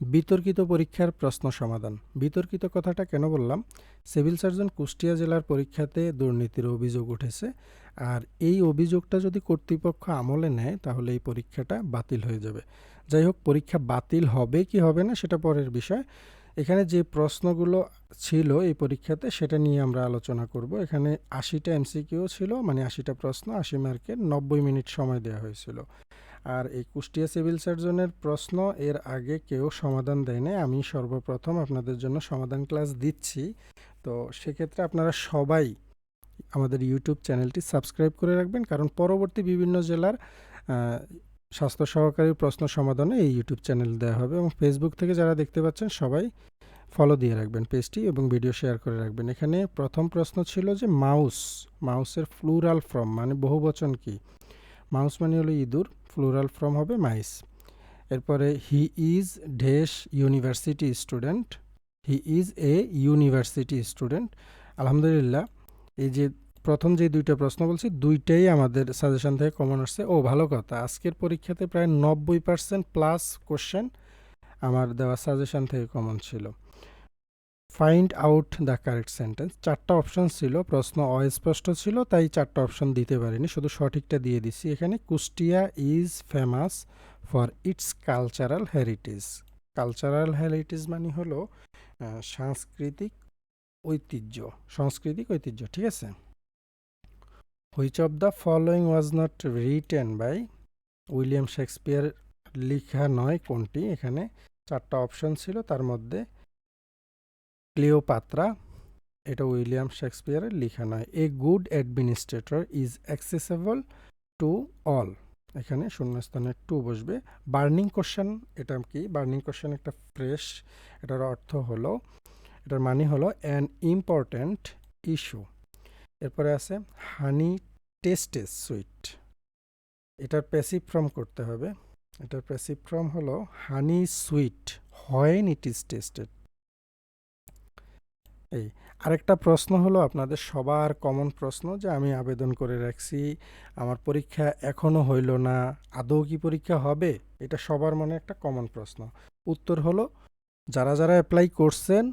বিতর্কিত পরীক্ষার প্রশ্ন সমাধান। বিতর্কিত কথাটা কেন বললাম? সিভিল সার্জন কুষ্টিয়া জেলার পরীক্ষাতে দুর্নীতির অভিযোগ উঠেছে। আর এই অভিযোগটা যদি কর্তৃপক্ষ আমলে নেয়, তাহলে এই পরীক্ষাটা বাতিল হয়ে যাবে। যাই হোক, পরীক্ষা বাতিল হবে কি হবে না, সেটা পরের বিষয়। এখানে যে প্রশ্নগুলো ছিল এই পরীক্ষাতে, সেটা নিয়ে আমরা আলোচনা করব। এখানে আশিটা এমসিকিউ ছিল মানে আশিটা প্রশ্ন, আশি মার্কের নব্বই মিনিট সময় দেওয়া হয়েছিল। আর এই কুষ্টিয়া সিভিল সার্জনের প্রশ্ন, এর আগে কেউ সমাধান দেয় নাই আমি সর্বপ্রথম আপনাদের জন্য সমাধান ক্লাস দিচ্ছি। তো সেক্ষেত্রে আপনারা সবাই আমাদের ইউটিউব চ্যানেলটি সাবস্ক্রাইব করে রাখবেন, কারণ পরবর্তী বিভিন্ন জেলার স্বাস্থ্য সহকারী প্রশ্ন সমাধানে এই ইউটিউব চ্যানেল দেওয়া হবে এবং ফেসবুক থেকে যারা দেখতে পাচ্ছেন, সবাই ফলো দিয়ে রাখবেন পেজটি এবং ভিডিও শেয়ার করে রাখবেন। এখানে প্রথম প্রশ্ন ছিল যে মাউস, মাউসের ফ্লুরাল ফর্ম মানে বহুবচন কি? মাউস মানে হলো ইঁদুর। ফ্লুরাল ফর্ম হবে মাইস এরপরে he is dash university student he is a university student আলহামদুলিল্লাহ, এই যে প্রথম যে দুইটা প্রশ্ন বলছি, দুইটাই আমাদের সাজেশন থেকে কমন আসছে। ও, ভালো কথা। আজকের পরীক্ষাতে প্রায় নব্বই পার্সেন্ট প্লাস কোশ্চেন আমার দেওয়া সাজেশন থেকে কমন ছিল। Find out the correct sentence চারটা অপশন ছিল, প্রশ্ন অস্পষ্ট ছিল, তাই চারটা অপশন দিতে পারিনি, শুধু সঠিকটা দিয়ে দিচ্ছি। এখানে Kushtia is famous for its cultural heritage cultural heritage মানে হলো সাংস্কৃতিক ঐতিহ্য সাংস্কৃতিক ঐতিহ্য, ঠিক আছে? Which of the following was not written by William Shakespeare লেখা নয় কোনটি? এখানে চারটা অপশন ছিল, তার মধ্যে ক্লিওপাত্রা, এটা উইলিয়াম শেক্সপিয়ারের লেখা নয়, a good administrator is accessible to all. এখানে শূন্যস্থানে টু বসবে। বার্নিং কোশ্চেন, এটা কি? বার্নিং কোশ্চেন একটা ফ্রেশ, এটার অর্থ হলো, এটার মানে হলো অ্যান ইম্পর্ট্যান্ট ইস্যু এরপরে আছে হানি টেস্টেস সুইট এটার প্যাসিভ ফর্ম করতে হবে। এটার প্যাসিভ ফর্ম হলো honey sweet when it is tested এই, আরেকটা প্রশ্ন হলো আপনাদের সবার কমন প্রশ্ন যে আমি আবেদন করে রাখছি, আমার পরীক্ষা এখনও হইল না, আদৌ কি পরীক্ষা হবে? এটা সবার মনে একটা কমন প্রশ্ন। উত্তর হলো, যারা যারা অ্যাপ্লাই করছেন,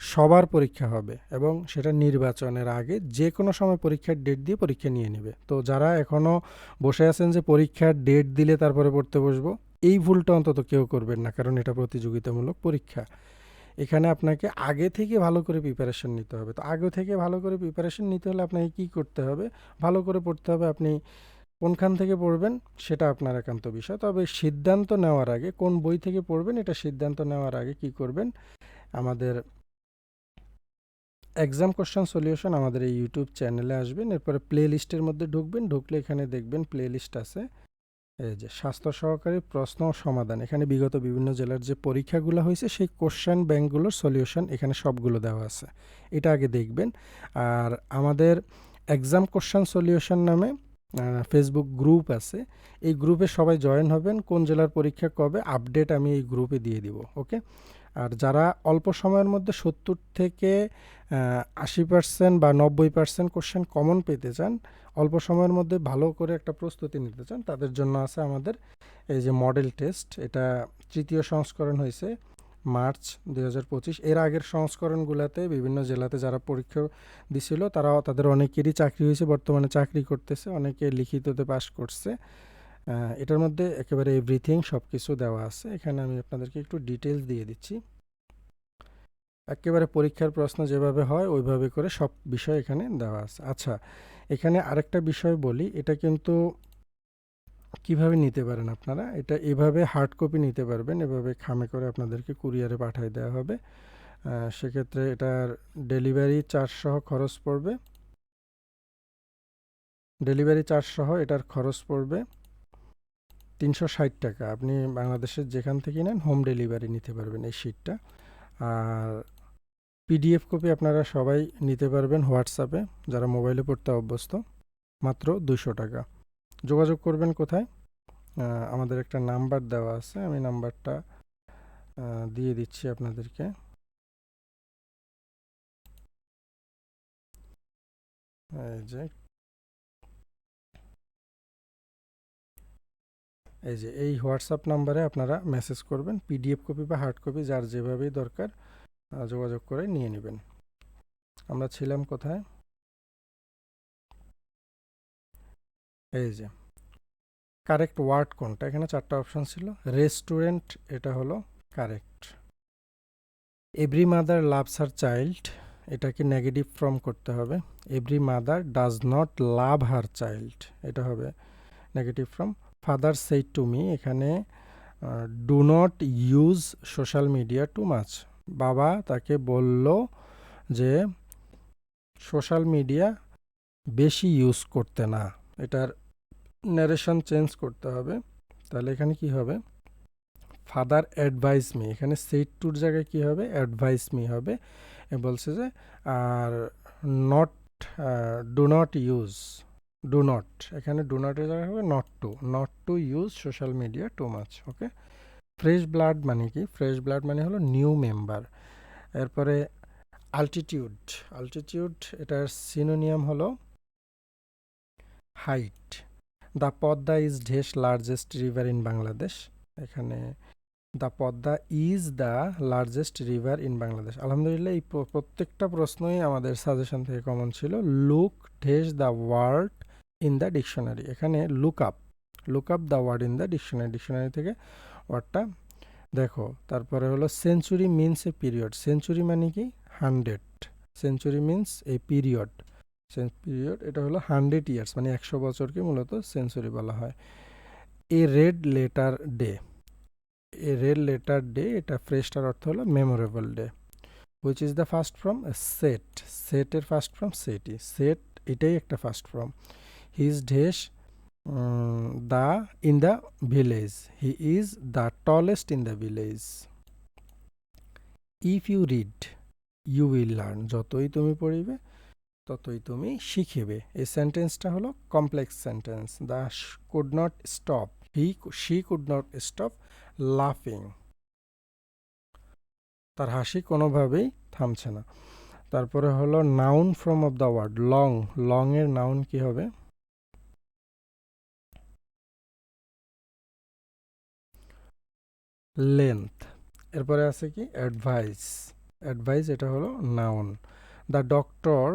সবার পরীক্ষা হবে এবং সেটা নির্বাচনের আগে যে কোনো সময় পরীক্ষার ডেট দিয়ে পরীক্ষা নিয়ে নেবে। তো যারা এখনও বসে আছেন যে পরীক্ষার ডেট দিলে তারপরে পড়তে বসবো, এই ভুলটা অন্তত কেউ করবেন না, কারণ এটা প্রতিযোগিতামূলক পরীক্ষা। এখানে আপনাকে আগে থেকে ভালো করে প্রিপারেশন নিতে হবে। তো আগে থেকে ভালো করে প্রিপারেশন নিতে হলে আপনাকে কি করতে হবে? ভালো করে পড়তে হবে আপনি কোনখান থেকে পড়বেন সেটা আপনার একান্ত বিষয়। তবে সিদ্ধান্ত নেওয়ার আগে, কোন বই থেকে পড়বেন এটা সিদ্ধান্ত নেওয়ার আগে কি করবেন? আমাদের এক্সাম কোশ্চেন সলিউশন আমাদের এই ইউটিউব চ্যানেলে আসবেন। এরপরে প্লে লিস্টের মধ্যে ঢুকবেন। ঢুকলে এখানে দেখবেন প্লে লিস্ট আছে। যে স্বাস্থ্য সহকারী প্রশ্ন ও সমাধান। এখানে বিগত বিভিন্ন জেলার যে পরীক্ষাগুলো হয়েছে, সেই কোশ্চেন ব্যাঙ্কগুলোর সলিউশন এখানে সবগুলো দেওয়া আছে। এটা আগে দেখবেন। আর আমাদের এক্সাম কোশ্চেন সলিউশন নামে ফেসবুক গ্রুপ আছে। এই গ্রুপে সবাই জয়েন হবেন। কোন জেলার পরীক্ষা কবে আপডেট আমি এই গ্রুপে দিয়ে দিব ওকে আর যারা অল্প সময়ের মধ্যে সত্তর থেকে আশি পার্সেন্ট বা নব্বই পার্সেন্ট কোশ্চেন কমন পেতে চান অল্প সময়ের মধ্যে ভালো করে একটা প্রস্তুতি নিতে চান, তাদের জন্য আছে আমাদের এই যে মডেল টেস্ট এটা তৃতীয় সংস্করণ হয়েছে মার্চ দুই হাজার পঁচিশ। এর আগের সংস্করণগুলোতে বিভিন্ন জেলাতে যারা পরীক্ষা দিছিল তারা তাদের অনেকেরই চাকরি হয়েছে, বর্তমানে চাকরি করতেছে, অনেকে লিখিততে পাশ করছে। এটার মধ্যে একেবারে এভরিথিং সব কিছু দেওয়া আছে। এখানে আমি আপনাদেরকে একটু ডিটেলস দিয়ে দিচ্ছি। একেবারে পরীক্ষার প্রশ্ন যেভাবে হয়, ওইভাবে করে সব বিষয় এখানে দেওয়া আছে। আচ্ছা এখানে আরেকটা বিষয় বলি, এটা কিন্তু কীভাবে নিতে পারেন আপনারা? এটা এভাবে হার্ড কপি নিতে পারবেন, এভাবে খামে করে আপনাদেরকে কুরিয়ারে পাঠিয়ে দেওয়া হবে। সেক্ষেত্রে এটার ডেলিভারি চার্জ সহ খরচ পড়বে। ডেলিভারি চার্জ সহ এটার খরচ পড়বে তিনশো ষাট টাকা। আপনি বাংলাদেশের যেখান থেকে নেন হোম ডেলিভারি নিতে পারবেন এই শিটটা আর পিডিএফ কপি আপনারা সবাই নিতে পারবেন হোয়াটসঅ্যাপে, যারা মোবাইলে পড়তে অভ্যস্ত। মাত্র দুশো টাকা। যোগাযোগ করবেন কোথায়? আমাদের একটা নাম্বার দেওয়া আছে, আমি নাম্বারটা দিয়ে দিচ্ছি আপনাদেরকে। এই যে। এই যে, এই হোয়াটসঅ্যাপ নাম্বারে আপনারা মেসেজ করবেন, পিডিএফ কপি বা হার্ড কপি, যার যেভাবেই দরকার। যোগাযোগ করে নিয়ে নেবেন। আমরা ছিলাম কোথায়? এই যে কারেক্ট ওয়ার্ড কোনটা? এখানে চারটা অপশন ছিল। রেস্টুরেন্ট এটা হলো correct every mother loves her child এটাকে নেগেটিভ ফর্ম করতে হবে। Every mother does not love her child এটা হবে negative form father said to me এখানে do not use social media too much বাবা তাকে বলল যে, সোশ্যাল মিডিয়া বেশি ইউজ করতে না। এটার ন্যারেশন চেঞ্জ করতে হবে। তাহলে এখানে কি হবে? ফাদার অ্যাডভাইস মি এখানে সেইট টুর জায়গায় কি হবে? অ্যাডভাইস মি হবে। বলছে যে, are not do not use do not এখানে ডু নটের জায়গায় হবে not to not to use social media too much okay fresh blood মানে কি? ফ্রেশ ব্লাড মানে হলো নিউ মেম্বার। এরপরে আলটিটিউড। আলটিটিউড, এটার সিনোনিয়াম হলো height. The Padma is the largest river in Bangladesh. এখানে the Padma is the largest river in Bangladesh. আলহামদুলিল্লাহ, এই প্রত্যেকটা প্রশ্নই আমাদের সাজেশন থেকে কমন ছিল। Look ঢেস the word in the dictionary. এখানে look up look up the word in the dictionary. Dictionary থেকে ওয়ার্ডটা। দেখো, তারপরে হলো century means a period century মানে কি? Hundred century means a period period এটা হলো হান্ড্রেড ইয়ার্স মানে একশো বছরকে মূলত সেঞ্চুরি বলা হয়। A red letter day a red letter day এটা ফ্রেশটার অর্থ হলো memorable day which is the first from set সেটের ফার্স্ট ফ্রম সেটই সেট এটাই একটা first from his ঢেস the in the village he is the tallest in the village if you read you will learn যতই তুমি পড়িবে, ততই তুমি শিখিবে। এই সেন্টেন্সটা হলো complex sentence the could not stop he she could not stop লাফিং তার হাসি কোনোভাবেই থামছে না। তারপরে হলো noun from of the word long long এর নাউন কি হবে? লেন্থ এরপরে আছে কি? অ্যাডভাইস অ্যাডভাইস এটা হলো noun the doctor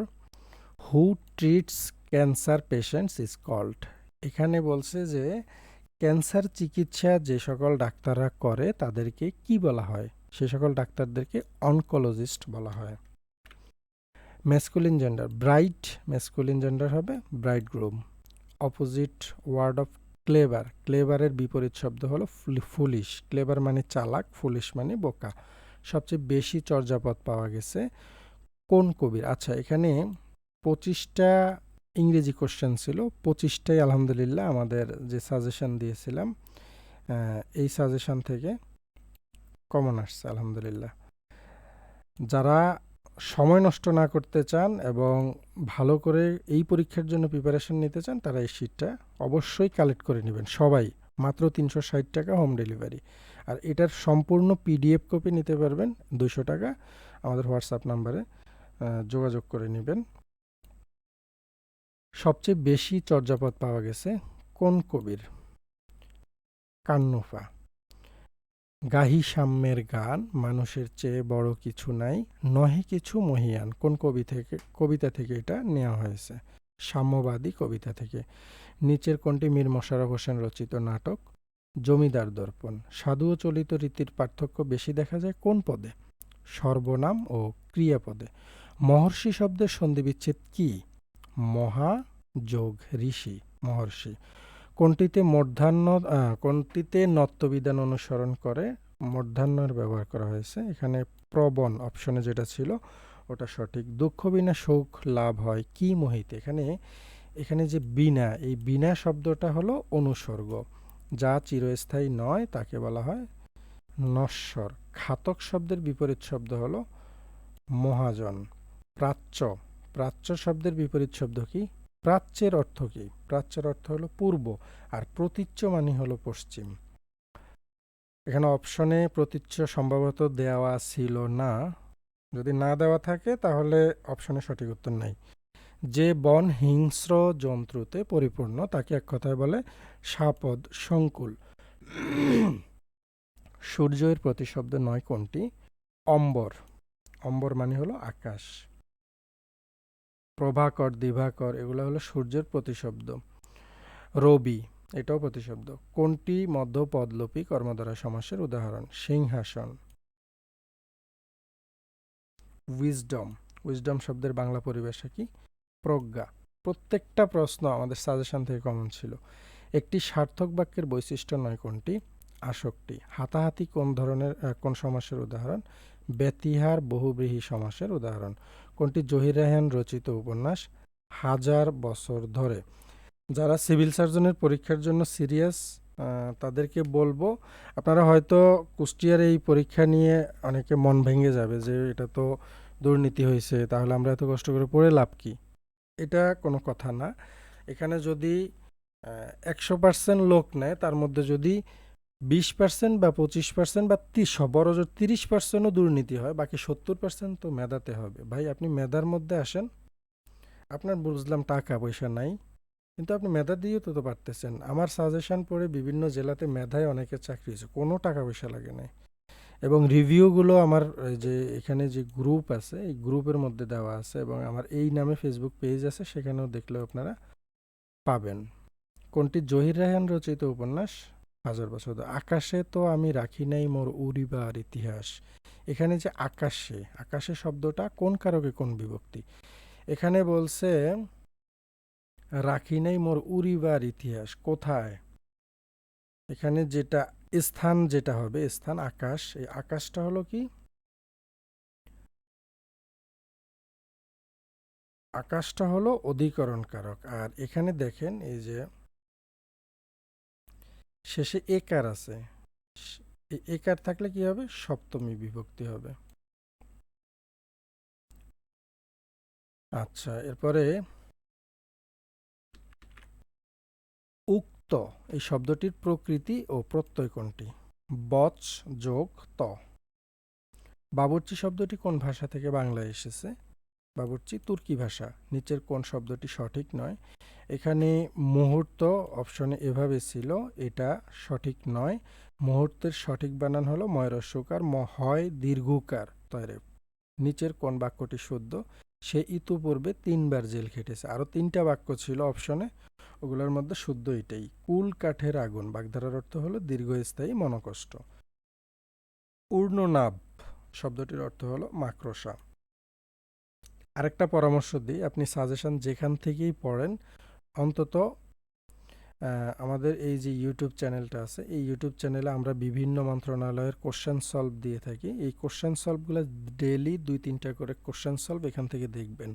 who treats cancer patients is called এখানে বলছে যে ক্যান্সার চিকিৎসা যে সকল ডাক্তাররা করে তাদেরকে কি বলা হয়? সে সকল ডাক্তারদেরকে অনকোলজিস্ট বলা হয়। Masculine gender bright masculine gender হবে bright groom opposite word of clever. ক্লেবারের বিপরীত শব্দ হলো ফুলিশ। ক্লেবার মানে চালাক, ফুলিশ মানে বোকা। সবচেয়ে বেশি চর্যাপদ পাওয়া গেছে কোন কবির? আচ্ছা এখানে পঁচিশটা ইংরেজি কোশ্চেন ছিল। পঁচিশটাই আলহামদুলিল্লাহ আমাদের যে সাজেশন দিয়েছিলাম এই সাজেশন থেকে কমন আসছে, আলহামদুলিল্লাহ। যারা সময় নষ্ট না করতে চান এবং ভালো করে এই পরীক্ষার জন্য প্রিপারেশন নিতে চান, তারা এই শিটটা অবশ্যই কালেক্ট করে নেবেন। সবাই, মাত্র তিনশো ষাট টাকা হোম ডেলিভারি আর এটার সম্পূর্ণ পিডিএফ কপি নিতে পারবেন দুশো টাকা। আমাদের হোয়াটসঅ্যাপ নাম্বারে যোগাযোগ করে নেবেন। সবচেয়ে বেশি চর্যাপদ পাওয়া গেছে কোন কবির? কান্নুফা। গাহি সাম্যের গান মানুষের চেয়ে বড় কিছু নাই, নহে কিছু মহিয়ান। কোন কবি থেকে, কবিতা থেকে এটা নেওয়া হয়েছে? সাম্যবাদী কবিতা থেকে। নিচের কোনটি মীর মোশাররফ হোসেন রচিত নাটক? জমিদার দর্পণ। সাধু ও চলিত রীতির পার্থক্য বেশি দেখা যায় কোন পদে? সর্বনাম ও ক্রিয়াপদে। মহর্ষি শব্দের সন্ধিবিচ্ছেদ কি? মহা যোগ ঋষি মহর্ষি। কোনটিতে মূর্ধান্য কোনটিতে নত্যবিধান অনুসরণ করে মূর্ধান্যের ব্যবহার করা হয়েছে? এখানে প্রবণ অপশনে যেটা ছিল, ওটা সঠিক। দুঃখ বিনা সুখ লাভ হয় কি মোহিতে? এখানে এখানে যে বিনা, এই বিনা শব্দটা হলো অনুসর্গ। যা চিরস্থায়ী নয় তাকে বলা হয় নশ্বর। ঘাতক শব্দের বিপরীত শব্দ হলো মহাজন। প্রাচ্য। প্রাচ্য শব্দের বিপরীত শব্দ কি? প্রাচ্যের অর্থ কি? প্রাচ্যের অর্থ হলো পূর্ব, আর প্রতীচ্য মানে হলো পশ্চিম। এখানে অপশনে প্রতীচ্য সম্ভবত দেওয়া ছিল না। যদি না দেওয়া থাকে, তাহলে অপশনে সঠিক উত্তর নাই। যে বন হিংস্র জন্তুতে পরিপূর্ণ, তাকে এক কথায় বলে সাপদ সংকুল সূর্যের প্রতিশব্দ নয় কোনটি? অম্বর। অম্বর মানে হলো আকাশ। প্রভাকর, দিভাকর এগুলো হলো সূর্যের প্রতিশব্দ। রবি, এটাও প্রতিশব্দ। কোনটি মধ্য পদলোপী কর্মদ্বারা সমাসের উদাহরণ? সিংহাসন। উইজডম। উইজডম শব্দের বাংলা পরিভাষা কি? প্রজ্ঞা। প্রত্যেকটা প্রশ্ন আমাদের সাজেশন থেকে কমন ছিল। একটি সার্থক বাক্যের বৈশিষ্ট্য নয় কোনটি? আসক্তি। হাতাহাতি কোন ধরনের কোন সমাসের উদাহরণ? ব্যতিহার, বহুব্রীহি সমাসের উদাহরণ। কোনটি জহির রায়হান রচিত উপন্যাস? হাজার বছর ধরে। যারা সিভিল সার্জনের পরীক্ষার জন্য সিরিয়াস তাদেরকে বলব, আপনারা হয়তো কুষ্টিয়ার এই পরীক্ষা নিয়ে অনেকে মন ভেঙে যাবে যে এটা তো দুর্নীতি হয়েছে, তাহলে আমরা এত কষ্ট করে পড়ে লাভ কি? এটা কোনো কথা না। এখানে যদি একশো পার্সেন্ট লোক নেয়, তার মধ্যে যদি বিশ পার্সেন্ট বা পঁচিশ পার্সেন্ট বা তিরিশ, বড় জোর তিরিশ পার্সেন্টও দুর্নীতি হয়, বাকি সত্তর পার্সেন্ট তো মেধাতে হবে। ভাই, আপনি মেধার মধ্যে আসেন, আপনার বুঝলাম টাকা পয়সা নাই, কিন্তু আপনি মেধা দিয়েও তো তো পারতেছেন। আমার সাজেশন পড়ে বিভিন্ন জেলাতে মেধায় অনেকের চাকরি হয়েছে, কোনো টাকা পয়সা লাগে নাই। এবং রিভিউগুলো আমার যে এখানে যে গ্রুপ আছে, এই গ্রুপের মধ্যে দেওয়া আছে এবং আমার এই নামে ফেসবুক পেজ আছে, সেখানেও দেখলেও আপনারা পাবেন। কোনটি? জহির রায়হান রচিত উপন্যাস হাজার বছর আকাশে তো আমি রাখি নাই মোর উড়িবার ইতিহাস। এখানে যে আকাশে আকাশে শব্দটা কোন কারকে কোন বিভক্তি? এখানে বলছে, রাখি নাই মোর উড়িবার ইতিহাস, কোথায়? এখানে যেটা, স্থান যেটা হবে, স্থান আকাশ, এই আকাশটা হলো কি? আকাশটা হলো অধিকরণ কারক। আর এখানে দেখেন এই যে শেষে একার আছে। একার থাকলে কি হবে? সপ্তমী বিভক্তি হবে। আচ্ছা এরপরে উক্ত এই শব্দটির প্রকৃতি ও প্রত্যয় কোনটি? বচ যোগ ত। বাবুর্চি শব্দটি কোন ভাষা থেকে বাংলায় এসেছে? বাবুর্চি তুর্কি ভাষা। নিচের কোন শব্দটি সঠিক নয়। এখানে মুহূর্ত অপশনে এভাবে ছিল, এটা সঠিক নয়। মুহূর্তের সঠিক বানান হলো ময়রস্যকার ম হয় দীর্ঘকার তয়রে নিচের কোন বাক্যটি শুদ্ধ? সে ইতুপূর্বে তিনবার জেল খেটেছে। আরও তিনটা বাক্য ছিল অপশনে ওগুলোর মধ্যে শুদ্ধ এটাই। কুল কাঠের আগুন, বাগধারার অর্থ হলো দীর্ঘস্থায়ী মনকষ্ট। পূর্ণনাভ শব্দটির অর্থ হলো মাকড়সা। আরেকটা পরামর্শ দিই। আপনি সাজেশন যেখান থেকেই পড়েন, অন্তত আমাদের এই যে ইউটিউব চ্যানেলটা আছে, এই ইউটিউব চ্যানেলে আমরা বিভিন্ন মন্ত্রণালয়ের কোশ্চেন সলভ দিয়ে থাকি। এই কোশ্চেন সলভগুলো ডেলি দুই তিনটা করে কোশ্চেন সলভ এখান থেকে দেখবেন।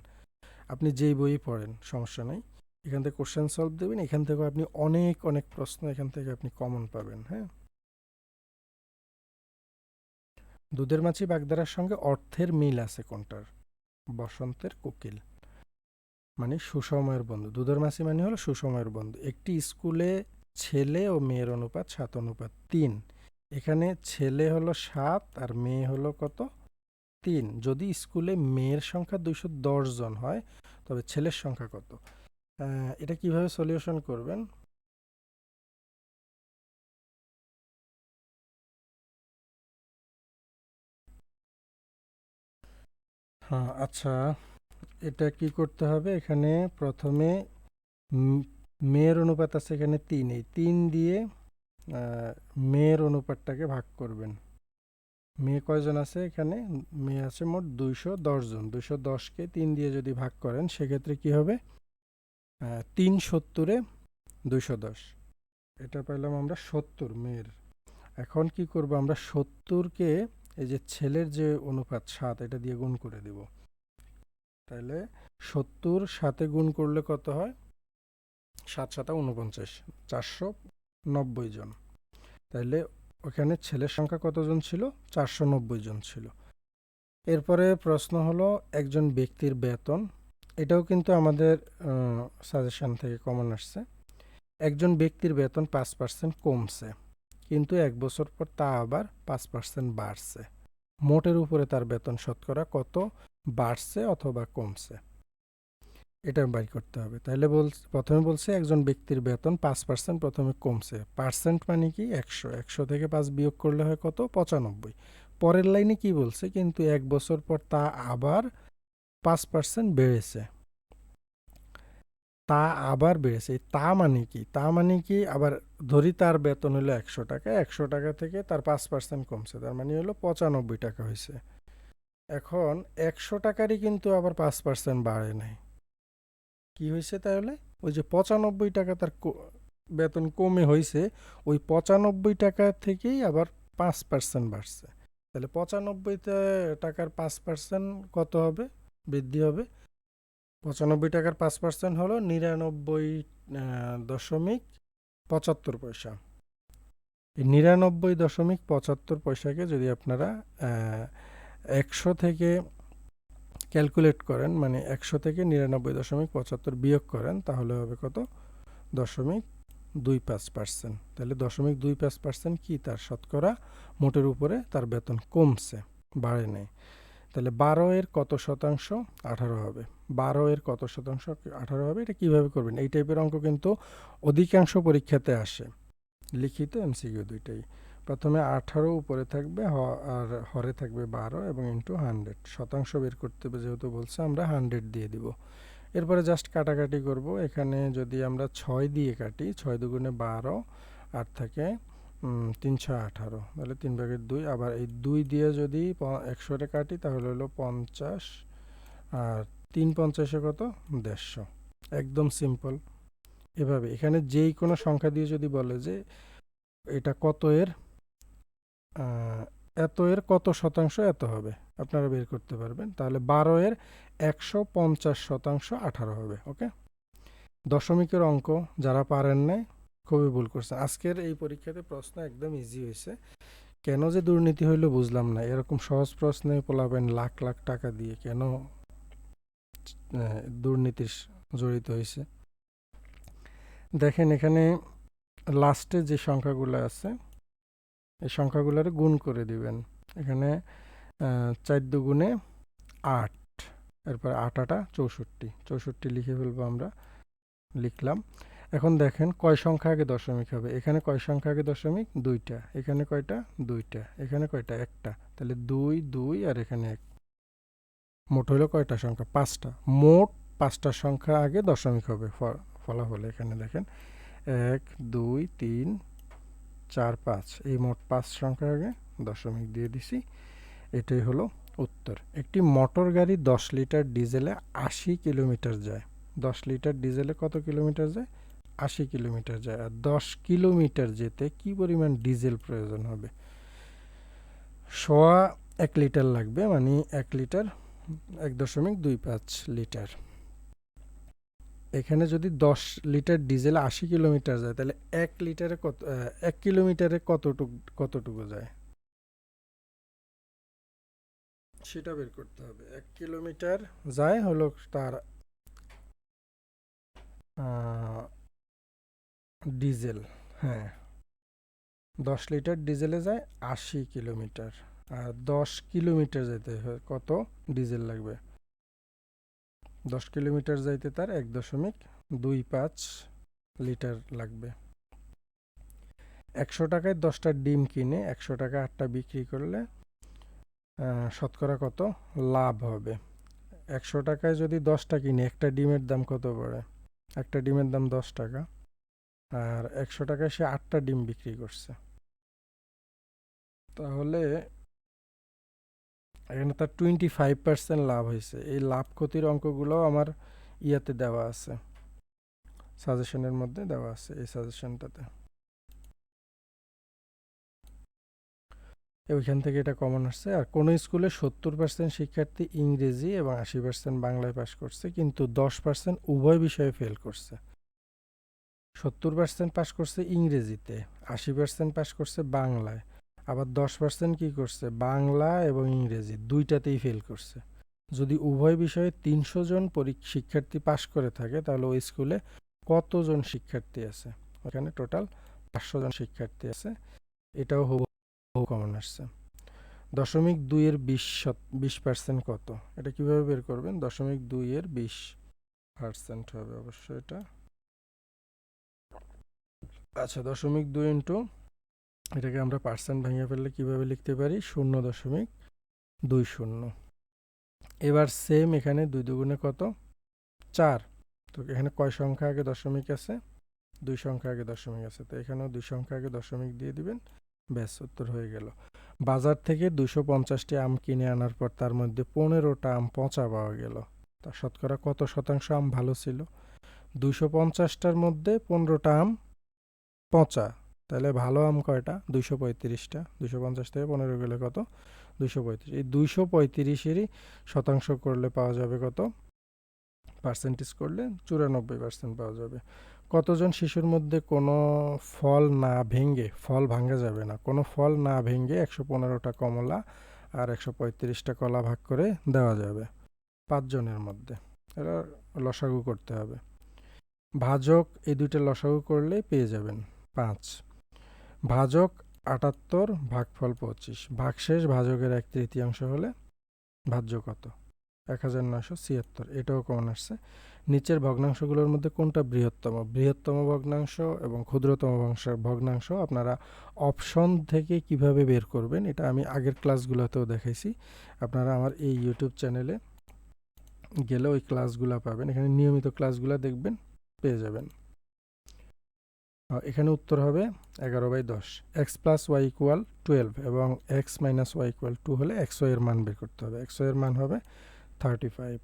আপনি যেই বই পড়েন, সমস্যা নেই। এখান থেকে কোশ্চেন সলভ দেবেন, এখান থেকে আপনি অনেক অনেক প্রশ্ন এখান থেকে আপনি কমন পাবেন হ্যাঁ? দুধের মাছি বাগদারার সঙ্গে অর্থের মিল আছে কোনটার? বসন্তের কোকিল। মানে সুসময়ের বন্ধু। দুধের মাছি মানে হলো সুসময়ের বন্ধু। একটি স্কুলে ছেলে ও মেয়ের অনুপাত সাত, অনুপাত তিন। এখানে ছেলে হলো সাত আর মেয়ে হলো কত? তিন। যদি স্কুলে মেয়ের সংখ্যা দুইশো দশ জন হয়, তবে ছেলের সংখ্যা কত? এটা কীভাবে সলিউশন করবেন? হ্যাঁ আচ্ছা। এটা কি করতে হবে? এখানে প্রথমে মেয়ের অনুপাত আছে এখানে তিন। এই তিন দিয়ে মেয়ের অনুপাতটাকে ভাগ করবেন। মেয়ে কয়জন আছে এখানে? মেয়ে আছে মোট দুইশো দশ জন। দুইশো দশকে তিন দিয়ে যদি ভাগ করেন, সেক্ষেত্রে কি হবে? তিন সত্তরে দুইশো দশ। এটা পেলাম আমরা সত্তর মেয়ের। এখন কি করব? আমরা সত্তরকে এই যে ছেলের যে অনুপাত সাত, এটা দিয়ে গুণ করে দিব। তাহলে সত্তর সাথে গুণ করলে কত হয়? সাত সাতা উনপঞ্চাশ চারশো নব্বই জন। তাহলে ওখানে ছেলের সংখ্যা কতজন ছিল? চারশো নব্বই জন ছিল। এরপরে প্রশ্ন হলো, একজন ব্যক্তির বেতন, এটাও কিন্তু আমাদের সাজেশন থেকে কমন আসছে। একজন ব্যক্তির বেতন পাঁচ পার্সেন্ট কমছে। কিন্তু এক বছর পর তা আবার পাঁচ পার্সেন্ট বাড়ছে। মোটের উপরে তার বেতন শতকরা কত? বাড়ছে অথবা কমছে? এটা বাই করতে হবে। তাহলে বল প্রথমে বলছে একজন ব্যক্তির বেতন পাঁচ পার্সেন্ট প্রথমে কমছে। পার্সেন্ট মানে কি? একশো। একশো থেকে পাঁচ বিয়োগ করলে হয় কত? পঁচানব্বই। পরের লাইনে কি বলছে? কিন্তু এক বছর পর তা আবার পাঁচ পার্সেন্ট বেড়েছে। তা আবার বেড়েছে। এই তা মানে কি? তা মানে কি? আবার ধরি তার বেতন হলো একশো টাকা একশো টাকা থেকে তার পাঁচ পার্সেন্ট কমছে। তার মানে হলো পঁচানব্বই টাকা হয়েছে। এখন একশো টাকারই কিন্তু আবার পাঁচ পার্সেন্ট বাড়ে নাই। কি হয়েছে তাহলে? ওই যে পঁচানব্বই টাকা তার বেতন কমে হয়েছে, ওই পঁচানব্বই টাকা থেকেই আবার পাঁচ পার্সেন্ট বাড়ছে। তাহলে পঁচানব্বই টাকার পাঁচ পার্সেন্ট কত হবে? বৃদ্ধি হবে। পঁচানব্বই টাকার পাঁচ পার্সেন্ট হলো নিরানব্বই দশমিক পঁচাত্তর পয়সা। এই নিরানব্বই দশমিক পঁচাত্তর পয়সাকে যদি আপনারা একশো থেকে ক্যালকুলেট করেন মানে একশো থেকে নিরানব্বই দশমিক পঁচাত্তর বিয়োগ করেন, তাহলে হবে কত? দশমিক দুই পাঁচ পার্সেন্ট তাহলে দশমিক দুই পাঁচ পার্সেন্ট কী? তার শতকরা মোটের উপরে তার বেতন কমছে, বাড়ে নেই। তাহলে বারো এর কত শতাংশ? আঠারো হবে। বারো এর কত শতাংশ? আঠারো হবে। এটা কীভাবে করবেন? এই টাইপের অঙ্ক কিন্তু অধিকাংশ পরীক্ষাতে আসে। লিখিত এমসিকিউ দুইটাই। প্রথমে আঠারো উপরে থাকবে আর হরে থাকবে বারো এবং ইন্টু হান্ড্রেড শতাংশ বের করতে হবে যেহেতু বলছে, আমরা হান্ড্রেড দিয়ে দিব। এরপরে জাস্ট কাটাকাটি করব। এখানে যদি আমরা ছয় দিয়ে কাটি, ছয় দুগুণে বারো আর থাকে তিনশো আঠারো, তাহলে তিন ভাগের দুই, আবার এই দুই দিয়ে যদি একশোরে কাটি, তাহলে হলো পঞ্চাশ, আর তিন পঞ্চাশে কত? দেড়শো। একদম সিম্পল এভাবে, এখানে যেই কোনো সংখ্যা দিয়ে যদি বলে যে এটা কত এর এত এর কত শতাংশ এত হবে, আপনারা বের করতে পারবেন। তাহলে বারো এর একশো পঞ্চাশ শতাংশ আঠারো হবে, ওকে? দশমিকের অঙ্ক, যারা পারেন নাই খুবই ভুল করছে। আজকের এই পরীক্ষাতে প্রশ্ন একদম ইজি হয়েছে। কেন যে দুর্নীতি হইল বুঝলাম না। এরকম সহজ প্রশ্নে পোলাবেন লাখ লাখ টাকা দিয়ে কেন দুর্নীতির জড়িত হয়েছে। দেখেন এখানে লাস্টে যে সংখ্যাগুলো আছে, এই সংখ্যাগুলোরে গুণ করে দিবেন। এখানে চার দুগুণে আট, এরপর আট আটা চৌষট্টি। চৌষট্টি লিখে ফেলব আমরা, লিখলাম। এখন দেখেন কয় সংখ্যা আগে দশমিক হবে? এখানে কয় সংখ্যা আগে দশমিক? দুইটা। এখানে কয়টা? দুইটা। এখানে কয়টা? একটা। তাহলে দুই দুই আর এখানে এক। মোট হলো কয়টা সংখ্যা? পাঁচটা। মোট পাঁচটা সংখ্যা আগে দশমিক হবে ফলাফল এখানে দেখেন। এক, দুই, তিন, চার, পাঁচ। এই মোট পাঁচ সংখ্যা আগে দশমিক দিয়ে দিছি। এটাই হলো উত্তর। একটি মোটর গাড়ি দশ লিটার ডিজেলে আশি কিলোমিটার যায়। দশ লিটার ডিজেলে কত কিলোমিটার যায়? আশি কিলোমিটার যায় আর দশ কিলোমিটার যেতে কি পরিমাণ ডিজেল প্রয়োজন হবে? সোয়া এক লিটার লাগবে মানে এক লিটার এক দশমিক দুই পাঁচ লিটার। এখানে যদি দশ লিটার ডিজেল আশি কিলোমিটার যায়, তাহলে এক লিটারে কত এক কিলোমিটারে কতটুকু কতটুকু যায়? সেটা বের করতে হবে। এক কিলোমিটার যায় হলো তার ডিজেল হ্যাঁ। দশ লিটার ডিজেলে যায় আশি কিলোমিটার। আর দশ কিলোমিটার যেতে কত? ডিজেল লাগবে। দশ কিলোমিটার যাইতে তার এক দশমিক দুই পাঁচ লিটার লাগবে। একশো টাকায় দশটা ডিম কিনে একশো টাকা আটটা বিক্রি করলে শতকরা কত? লাভ হবে। একশো টাকায় যদি দশটা কিনে, একটা ডিমের দাম কত পড়ে? একটা ডিমের দাম দশ টাকা। আর একশো টাকায় সে আটটা ডিম বিক্রি করছে। তাহলে এখানে তার টোয়েন্টি ফাইভ পার্সেন্ট লাভ হয়েছে। এই লাভ ক্ষতির অঙ্কগুলো আমার ইয়াতে দেওয়া আছে। সাজেশনের মধ্যে দেওয়া আছে এই সাজেশনটাতে ওইখান থেকে এটা কমন আসছে। আর কোনো স্কুলে সত্তর পার্সেন্ট শিক্ষার্থী ইংরেজি এবং আশি পার্সেন্ট বাংলায় পাশ করছে, কিন্তু দশ পার্সেন্ট উভয় বিষয়ে ফেল করছে। সত্তর পার্সেন্ট পাশ করছে ইংরেজিতে, আশি পার্সেন্ট পাশ করছে বাংলায়, আবার দশ পার্সেন্ট কী করছে? বাংলা এবং ইংরেজি দুইটাতেই ফেল করছে। যদি উভয় বিষয়ে তিনশো জন শিক্ষার্থী পাশ করে থাকে, তাহলে ওই স্কুলে কতজন শিক্ষার্থী আছে? ওখানে টোটাল পাঁচশো জন শিক্ষার্থী আছে। এটাও হুবহু কমন আসছে দশমিক দুইয়ের বিশ বিশ পার্সেন্ট কত? এটা কীভাবে বের করবেন? দশমিক দুইয়ের বিশ পার্সেন্ট হবে অবশ্যই এটা। আচ্ছা দশমিক দুই ইন্টু, এটাকে আমরা পার্সেন্ট ভেঙে ফেললে কীভাবে লিখতে পারি? শূন্য দশমিক দুই শূন্য। এবার সেম এখানে দুই দুগুণে কত? চার। তো এখানে কয় সংখ্যা আগে দশমিক আছে? দুই সংখ্যা আগে দশমিক আছে। তো এখানেও দুই সংখ্যা আগে দশমিক দিয়ে দিবেন। ব্যাস, উত্তর হয়ে গেল। বাজার থেকে দুশো পঞ্চাশটি আম কিনে আনার পর তার মধ্যে পনেরোটা আম পচা পাওয়া গেল। তা শতকরা কত শতাংশ আম ভালো ছিল? দুশো পঞ্চাশটার মধ্যে পনেরোটা আম পচা। তাহলে ভালো আম কয়টা? দুইশো পঁয়ত্রিশটা। দুশো পঞ্চাশ থেকে পনেরো গেলে কত? দুইশো পঁয়ত্রিশ। এই দুইশো পঁয়ত্রিশেরই শতাংশ করলে পাওয়া যাবে কত? পার্সেন্টেজ করলে চুরানব্বই পার্সেন্ট পাওয়া যাবে। কতজন শিশুর মধ্যে কোনো ফল না ভেঙে, ফল ভাঙা যাবে না, কোনো ফল না ভেঙে একশো পনেরোটা কমলা আর একশো পঁয়ত্রিশটা কলা ভাগ করে দেওয়া যাবে পাঁচজনের মধ্যে। এটা লসাগু করতে হবে। ভাজক এই দুইটা লসাগু করলে পেয়ে যাবেন। পাঁচ। ভাজক আটাত্তর ভাগফল পঁচিশ। ভাগশেষ ভাজকের এক তৃতীয়াংশ হলে ভাজ্য কত? এক হাজার নয়শো ছিয়াত্তর। এটাও কমন আসছে। নিচের ভগ্নাংশগুলোর মধ্যে কোনটা বৃহত্তম? বৃহত্তম ভগ্নাংশ এবং ক্ষুদ্রতম ভগ্নাংশ আপনারা অপশন থেকে কীভাবে বের করবেন, এটা আমি আগের ক্লাসগুলোতেও দেখাইছি। আপনারা আমার এই ইউটিউব চ্যানেলে গেলে ওই ক্লাসগুলো পাবেন। এখানে নিয়মিত ক্লাসগুলো দেখবেন, পেয়ে যাবেন। এখানে উত্তর হবে এগারো বাই দশ। X plus y equal twelve এবং x minus y equal to হলে এক্সের মান বের করতে হবে। এক্সের মান হবে থার্টি ফাইভ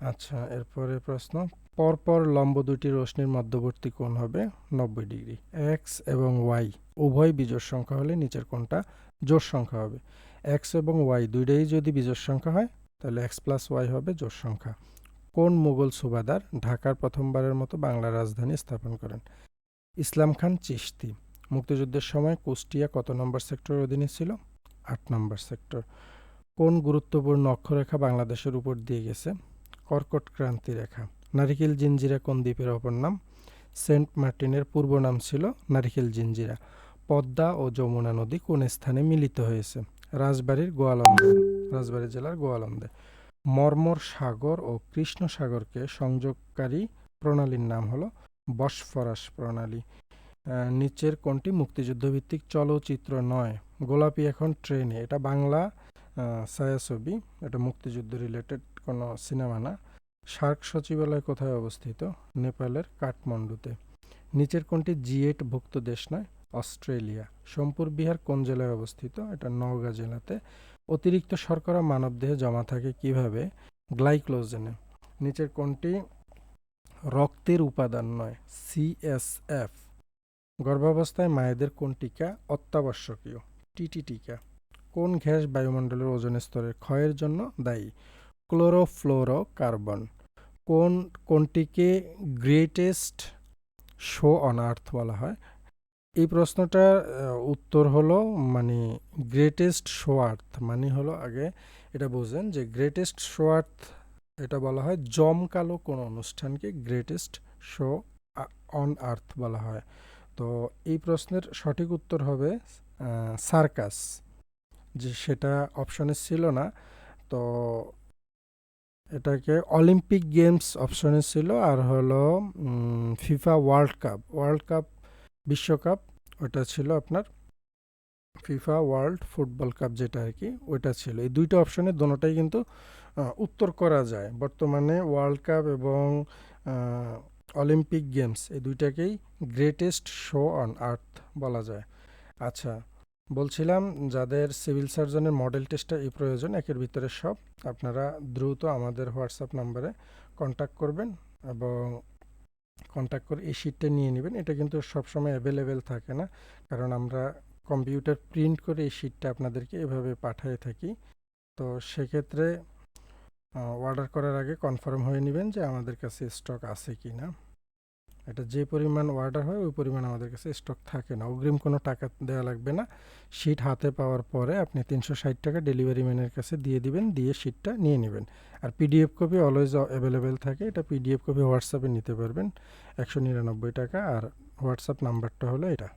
আচ্ছা এরপরে প্রশ্ন, পরপর লম্ব দুটি রশ্মির মধ্যবর্তী কোণ হবে নব্বই ডিগ্রি। এক্স এবং ওয়াই উভয় বিজোড় সংখ্যা হলে নিচের কোণটা জোড় সংখ্যা হবে। এক্স এবং ওয়াই দুইটাই যদি বিজোড় সংখ্যা হয় তাহলে এক্স প্লাস ওয়াই হবে জোড় সংখ্যা। কোন মুঘল সুবাদার ঢাকার প্রথমবারের মতো বাংলা রাজধানী স্থাপন করেন? ইসলাম খান চিশতি। মুক্তিযুদ্ধের সময় কুষ্টিয়া কত নম্বর সেক্টরের অধীনে ছিল? আট নম্বর সেক্টর। কোন গুরুত্বপূর্ণ অক্ষরেখা বাংলাদেশের উপর দিয়ে গেছে? কর্কট ক্রান্তি রেখা। নারিকেল জিঞ্জিরা কোন দ্বীপের অপর নাম? সেন্ট মার্টিনের পূর্ব নাম ছিল নারিকেল জিঞ্জিরা। পদ্মা ও যমুনা নদী কোন স্থানে মিলিত হয়েছে? রাজবাড়ির গোয়ালন্দে, রাজবাড়ি জেলার গোয়ালন্দে। মর্মর সাগর ও কৃষ্ণ সাগরকে সংযোগকারী প্রণালীর নাম হলো বসফরাস প্রণালী। নিচের কোনটি মুক্তিযুদ্ধভিত্তিক চলচ্চিত্র নয়, গোলাপি এখন ট্রেনে। এটা বাংলা ছায়াছবি, এটা মুক্তিযুদ্ধ রিলেটেড কোনো সিনেমা না। সার্ক সচিবালয় কোথায় অবস্থিত? নেপালের কাঠমান্ডুতে। নিচের কোনটি জিএট ভুক্ত দেশ নয় অস্ট্রেলিয়া। সোমপুর বিহার কোন জেলায় অবস্থিত? এটা নওগাঁ জেলাতে। অতিরিক্ত শর্করা মানবদেহে জমা থাকে কীভাবে? গ্লাইক্লোজেনে নিচের কোনটি? রক্তের উপাদান নয় সিএসএফ গর্ভাবস্থায় মায়েদের কোন টিকা অত্যাবশ্যকীয়? টিটি টিকা। কোন গ্যাস বায়ুমণ্ডলের ওজন স্তরের ক্ষয়ের জন্য দায়ী? ক্লোরোফ্লোরো কার্বন কোন, কোনটিকে গ্রেটেস্ট শো অন আর্থ বলা হয়? এই প্রশ্নটার উত্তর হলো মানে গ্রেটেস্ট শো আর্থ মানে হলো আগে এটা বোঝেন যে গ্রেটেস্ট শো আর্থ এটা বলা হয় জমকালো কোনো অনুষ্ঠানকে গ্রেটেস্ট শো অন আর্থ বলা হয়। তো এই প্রশ্নের সঠিক উত্তর হবে সার্কাস, যে সেটা অপশনে ছিল না। তো এটাকে অলিম্পিক গেমস অপশনে ছিল, আর হলো FIFA world cup world cup বিশ্বকাপ, ওটা ছিল আপনার ফিফা ওয়ার্ল্ড ফুটবল কাপ যেটা আর কি, ওইটা ছিল। এই দুইটা অপশনে দোনোটাই কিন্তু উত্তর করা যায়। বর্তমানে ওয়ার্ল্ড কাপ এবং অলিম্পিক গেমস, এই দুইটাকেই গ্রেটেস্ট শো অন আর্থ বলা যায়। আচ্ছা বলছিলাম যাদের সিভিল সার্জনের মডেল টেস্টটা এই প্রয়োজন, একের ভিতরে সব, আপনারা দ্রুত আমাদের হোয়াটসঅ্যাপ নাম্বারে কন্ট্যাক্ট করবেন এবং কন্ট্যাক্ট করে এই শিটটা নিয়ে নেবেন। এটা কিন্তু সবসময় অ্যাভেলেবেল থাকে না। কারণ আমরা কম্পিউটার প্রিন্ট করে এই শিটটা আপনাদেরকে এভাবে পাঠিয়ে থাকি। তো সেক্ষেত্রে অর্ডার করার আগে কনফার্ম হয়ে নেবেন যে আমাদের কাছে স্টক আছে কি না এটা যে পরিমাণ অর্ডার হয়, ওই পরিমাণ আমাদের কাছে স্টক থাকে না। অগ্রিম কোনো টাকা দেওয়া লাগবে না। শিট হাতে পাওয়ার পরে আপনি তিনশো ষাট টাকা ডেলিভারি ম্যানের কাছে দিয়ে দিবেন, দিয়ে শিটটা নিয়ে নেবেন। আর পিডিএফ কপি অলওয়েজ অ্যাভেলেবেল থাকে, এটা পিডিএফ কপি হোয়াটসঅ্যাপে নিতে পারবেন। একশো নিরানব্বই টাকা আর হোয়াটসঅ্যাপ নাম্বারটা হলো এটা।